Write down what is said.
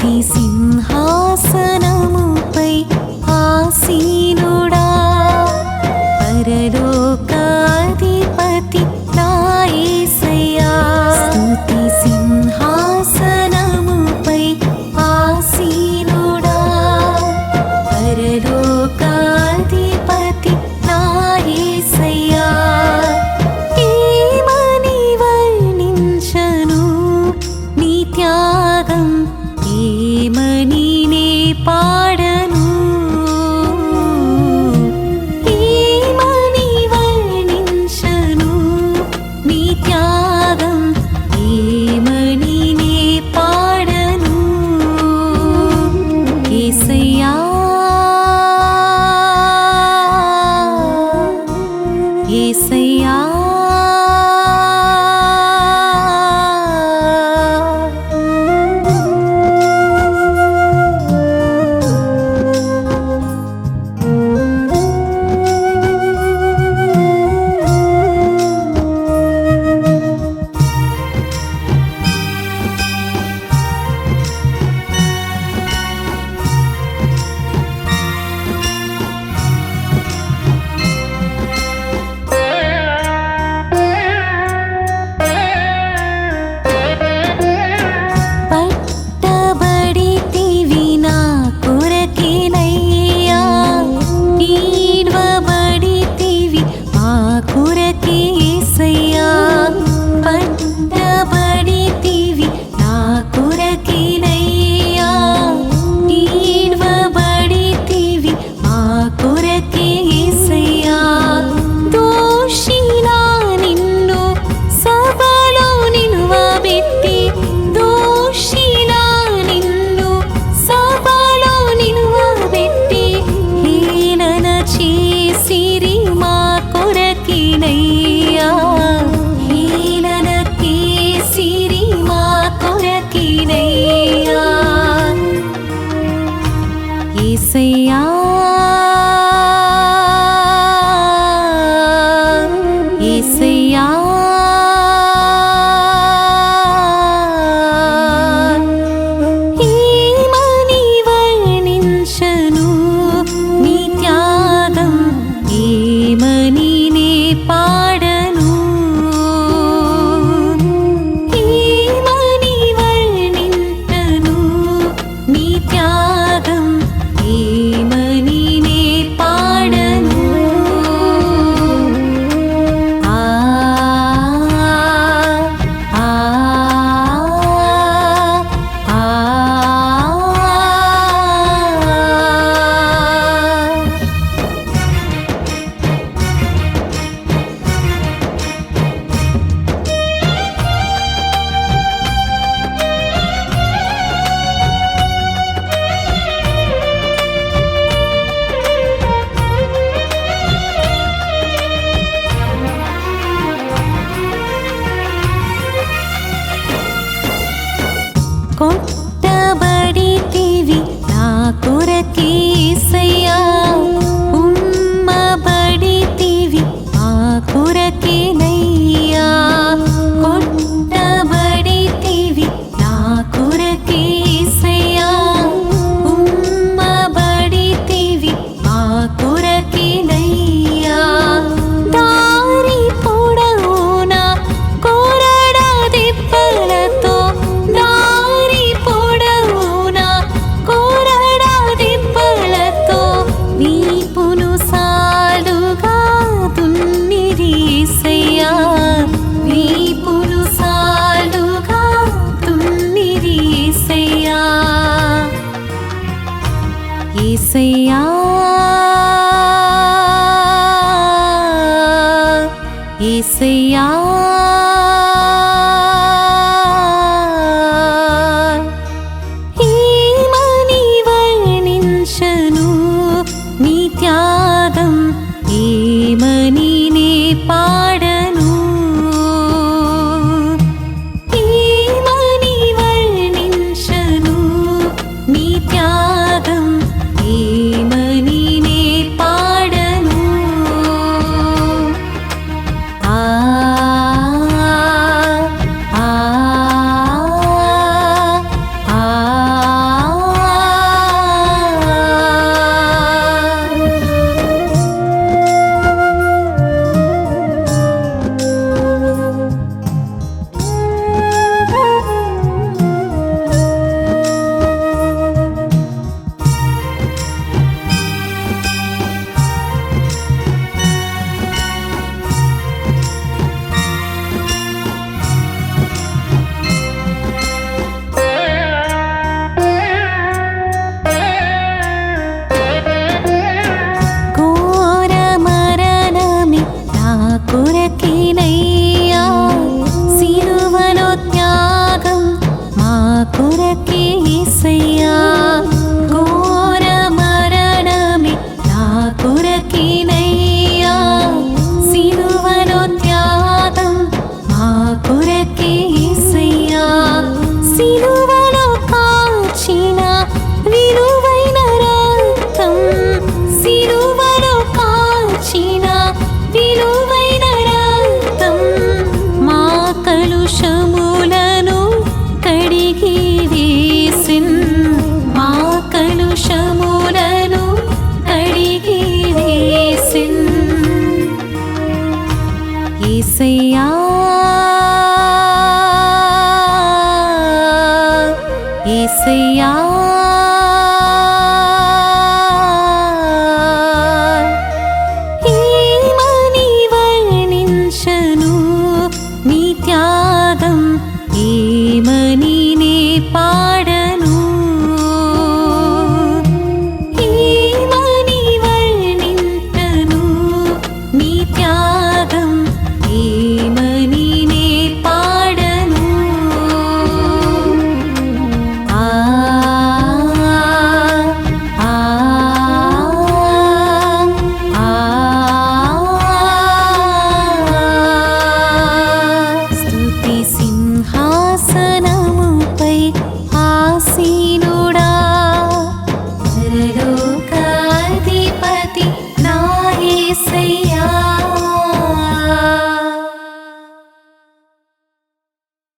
是时候 Anladım 虽然 వీపును సాలుగా తున్నిరీసయ్యా వీపును సాలుగా తున్నిరీసయ్యా ఈసయ్యా ఈసయ్యా కొరకేనయ్యా సిలువలో త్యాగం మా కొరకే ఏసయ్యా